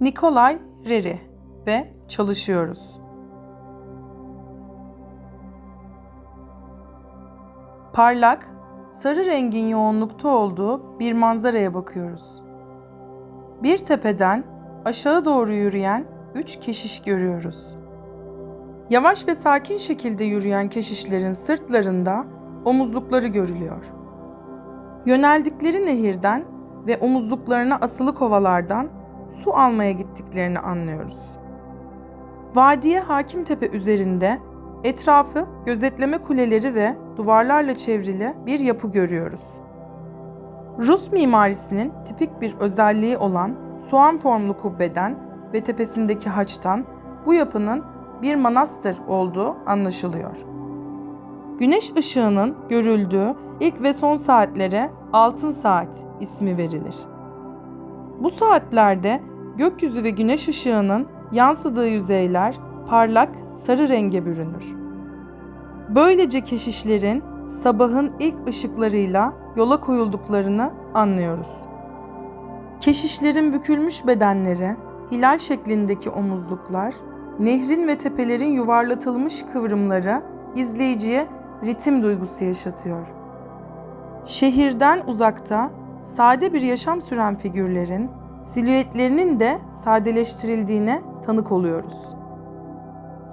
Nikolay Reri ve çalışıyoruz. Parlak, sarı rengin yoğunlukta olduğu bir manzaraya bakıyoruz. Bir tepeden aşağı doğru yürüyen üç keşiş görüyoruz. Yavaş ve sakin şekilde yürüyen keşişlerin sırtlarında omuzlukları görülüyor. Yöneldikleri nehirden ve omuzluklarına asılı kovalardan su almaya gittiklerini anlıyoruz. Vadiye Hakimtepe üzerinde etrafı gözetleme kuleleri ve duvarlarla çevrili bir yapı görüyoruz. Rus mimarisinin tipik bir özelliği olan soğan formlu kubbeden ve tepesindeki haçtan bu yapının bir manastır olduğu anlaşılıyor. Güneş ışığının görüldüğü ilk ve son saatlere altın saat ismi verilir. Bu saatlerde gökyüzü ve güneş ışığının yansıdığı yüzeyler parlak sarı renge bürünür. Böylece keşişlerin sabahın ilk ışıklarıyla yola koyulduklarını anlıyoruz. Keşişlerin bükülmüş bedenleri, hilal şeklindeki omuzluklar, nehrin ve tepelerin yuvarlatılmış kıvrımları izleyiciye ritim duygusu yaşatıyor. Şehirden uzakta sade bir yaşam süren figürlerin silüetlerinin de sadeleştirildiğine tanık oluyoruz.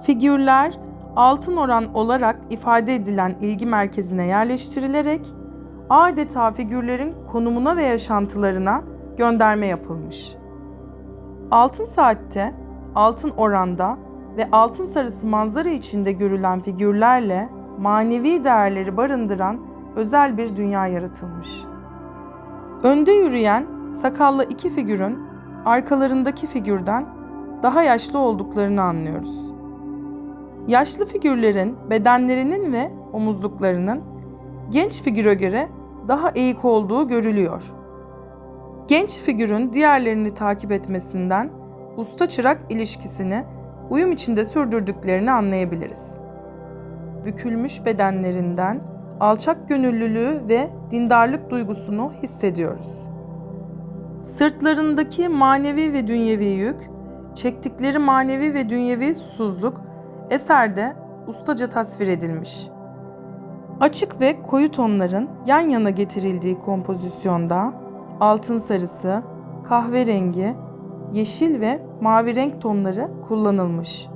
Figürler altın oran olarak ifade edilen ilgi merkezine yerleştirilerek adeta figürlerin konumuna ve yaşantılarına gönderme yapılmış. Altın saatte, altın oranda ve altın sarısı manzara içinde görülen figürlerle manevi değerleri barındıran özel bir dünya yaratılmış. Önde yürüyen sakallı iki figürün arkalarındaki figürden daha yaşlı olduklarını anlıyoruz. Yaşlı figürlerin bedenlerinin ve omuzluklarının genç figüre göre daha eğik olduğu görülüyor. Genç figürün diğerlerini takip etmesinden usta çırak ilişkisini uyum içinde sürdürdüklerini anlayabiliriz. Bükülmüş bedenlerinden alçak gönüllülüğü ve dindarlık duygusunu hissediyoruz. Sırtlarındaki manevi ve dünyevi yük, çektikleri manevi ve dünyevi susuzluk eserde ustaca tasvir edilmiş. Açık ve koyu tonların yan yana getirildiği kompozisyonda altın sarısı, kahverengi, yeşil ve mavi renk tonları kullanılmış.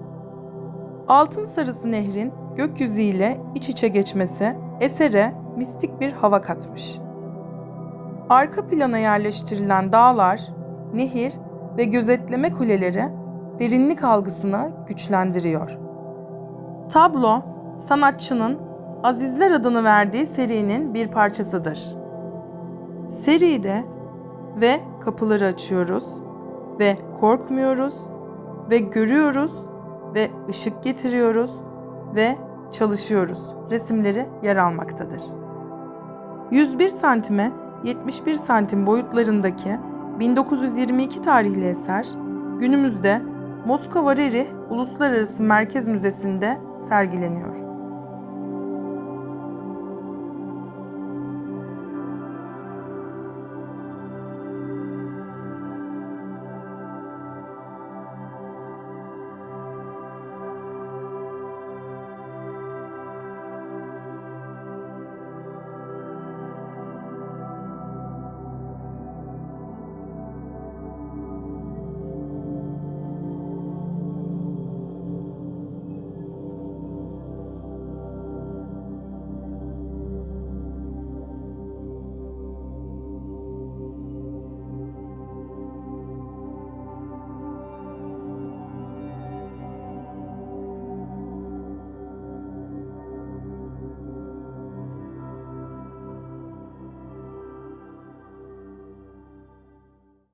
Altın sarısı nehrin gökyüzü ile iç içe geçmesi esere mistik bir hava katmış. Arka plana yerleştirilen dağlar, nehir ve gözetleme kuleleri derinlik algısını güçlendiriyor. Tablo, sanatçının Azizler adını verdiği serinin bir parçasıdır. Seride ve kapıları açıyoruz ve korkmuyoruz ve görüyoruz ve ışık getiriyoruz ve çalışıyoruz. Resimleri yer almaktadır. 101 santime 71 santim boyutlarındaki 1922 tarihli eser günümüzde Moskova Rerih Uluslararası Merkez Müzesi'nde sergileniyor.